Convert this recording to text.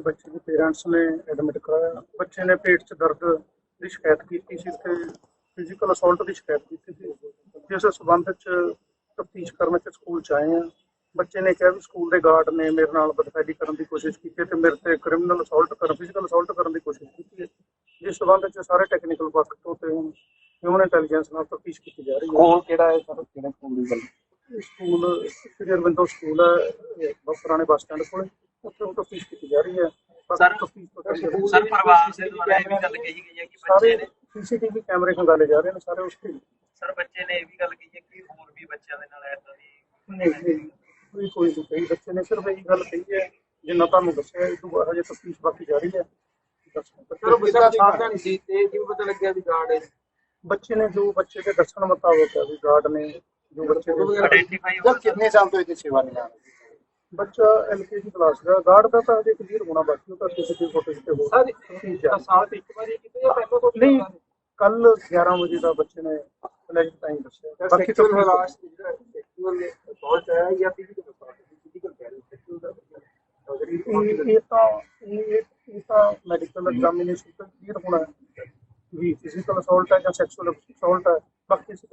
ਬੱਚੇ ਦੇ ਪੇਰੈਂਟਸ ਨੇ ਐਡਮਿਟ ਕਰਾਇਆ। ਬੱਚੇ ਨੇ ਪੇਟ 'ਚ ਦਰਦ ਦੀ ਸ਼ਿਕਾਇਤ ਕੀਤੀ ਸੀ ਤੇ ਫਿਜ਼ੀਕਲ ਅਸੌਲਟ ਦੀ ਸ਼ਿਕਾਇਤ ਕੀਤੀ ਸੀ। ਜਿਸ ਸਬੰਧ 'ਚ ਤਫਤੀਸ਼ ਕਰਨ 'ਚ ਸਕੂਲ 'ਚ ਆਏ ਆ ਬੱਚੇ ਨੇ ਕਿਹਾ ਵੀ ਸਕੂਲ ਦੇ ਗਾਰਡ ਨੇ ਮੇਰੇ ਨਾਲ ਬਦਫੈਲੀ ਕਰਨ ਦੀ ਕੋਸ਼ਿਸ਼ ਕੀਤੀ ਤੇ ਮੇਰੇ ਤੇ ਕ੍ਰਿਮੀਨਲ ਅਸੌਲਟ ਕਰਨ ਫਿਜ਼ੀਕਲ ਅਸੌਲਟ ਕਰਨ ਦੀ ਕੋਸ਼ਿਸ਼ ਕੀਤੀ ਹੈ। ਜਿਸ ਸਬੰਧ 'ਚ ਸਾਰੇ ਟੈਕਨੀਕਲ ਪੱਖ ਤੋਂ ਤੇ ਹਿਊਮਨ ਇੰਟੈਲੀਜੈਂਸ ਨਾਲ ਤਫਤੀਸ਼ ਕੀਤੀ ਜਾ ਰਹੀ ਹੈ। ਸਕੂਲ ਕਿਹੜਾ ਹੈ ਸਰ? ਕਿਹੜੇ ਸਕੂਲ ਦੀ ਗੱਲ? ਸਕੂਲ ਸ੍ਰੀ ਅਰਵਿੰਦੋ ਸਕੂਲ ਹੈ ਬਹੁਤ ਪੁਰਾਣੇ ਬੱਸ ਸਟੈਂਡ ਕੋਲ। ਉੱਥੇ ਉਹ ਤਫਤੀਸ਼ ਕੀਤੀ ਜਾ ਰਹੀ ਹੈ। ਸਰ, ਸਰ ਪਰਿਵਾਰ ਦੇ ਦੁਆਰਾ ਇਹ ਵੀ ਗੱਲ ਕਹੀ ਗਈ ਹੈ ਕਿ ਬੱਚੇ ਸਾਰੇ ਨੇ ਸੀਸੀਟੀਵੀ ਕੈਮਰੇ ਖੰਗਾਲੇ ਜਾ ਰਹੇ ਨੇ ਸਾਰੇ ਉਸ ਤੇ। ਸਰ ਬੱਚੇ ਨੇ ਇਹ ਵੀ ਗੱਲ ਕਹੀ ਹੈ ਕਿ ਹੋਰ ਵੀ ਬੱਚਿਆਂ ਦੇ ਨਾਲ ਏਦਾਂ ਦੀ ਨਹੀਂ ਨਹੀਂ ਕੋਈ ਕੋਈ ਨਹੀਂ ਕਹੀ। ਬੱਚੇ ਨੇ ਸਿਰਫ ਇਹ ਗੱਲ ਕਹੀ ਹੈ ਜਿੰਨਾ ਤੁਹਾਨੂੰ ਦੱਸਿਆ ਇਹ ਤੋਂ ਬਾਅਦ ਹਜੇ ਤਫਤੀਸ਼ ਬਾਕੀ ਜਾਰੀ ਹੈ। ਸਰ ਬੱਚਾ ਸਾਵਧਾਨ ਸੀ ਤੇ ਜਿਵੇਂ ਪਤਾ ਲੱਗਿਆ ਵੀ ਗਾਰਡ ਹੈ? ਬੱਚੇ ਨੇ ਜੋ ਬੱਚੇ ਦੇ ਦੱਸਣ ਮੁਤਾਬਕ ਹੈ ਵੀ ਗਾਰਡ ਨੇ ਜੋ ਬੱਚੇ ਆਇਡੈਂਟੀਫਾਈ ਸਰ ਕਿੰਨੇ ਸਾਲ ਤੋਂ ਇਹਦੀ ਸੇਵਾ ਨਿਭਾ ਰਹੇ? ਬੱਚਾ ਐਲਕੇਜੀ ਕਲਾਸ ਦਾ ਗਾਰਡ ਦਾ ਤਾਂ ਹਜੇ ਕਲੀਅਰ ਹੋਣਾ ਬਾਕੀ ਉਹ ਤਾਂ ਸੀਸੀਟੀਵੀ ਫੁਟੇਜ ਤੇ ਹੋ ਸਰ ਸਾਲ ਤੇ ਇੱਕ ਵਾਰੀ ਕਿਤੇ ਜਾਂ ਪਹਿਲਾਂ ਤੋਂ ਨਹੀਂ ਕੱਲ 11 ਵਜੇ ਦਾ ਬੱਚੇ ਨੇ ਫਲੈਸ਼ ਟਾਈਮ ਦੱਸਿਆ ਬਾਕੀ ਤਾਂ ਸੈਕਸ਼ੂਅਲ ਹਰਾਸ ਜਿਹੜਾ ਸੈਕਸ਼ੂਅਲ ਅਸੌਲਟ ਹੈ ਜਾਂ ਫਿਜ਼ੀਕਲ ਅਸੌਲਟ ਫਿਜ਼ੀਕਲ ਕਹਿ ਰਹੇ ਸੈਕਸ਼ੂਅਲ ਦਾ ਇਹ ਇਹ ਤਾਂ ਇਹ ਇਹ ਤਾਂ ਮੈਡੀਕਲ ਐਗਜ਼ਾਮੀਨੇਸ਼ਨ ਤੋਂ ਕਲੀਅਰ ਹੋਣਾ ਹੈ ਵੀ ਫਿਜ਼ੀਕਲ ਅਸੌਲਟ ਹੈ ਜਾਂ ਸੈਕਸ਼ੂਅਲ ਅਸੌਲਟ ਹੈ ਬਾਕੀ ਅਸੀਂ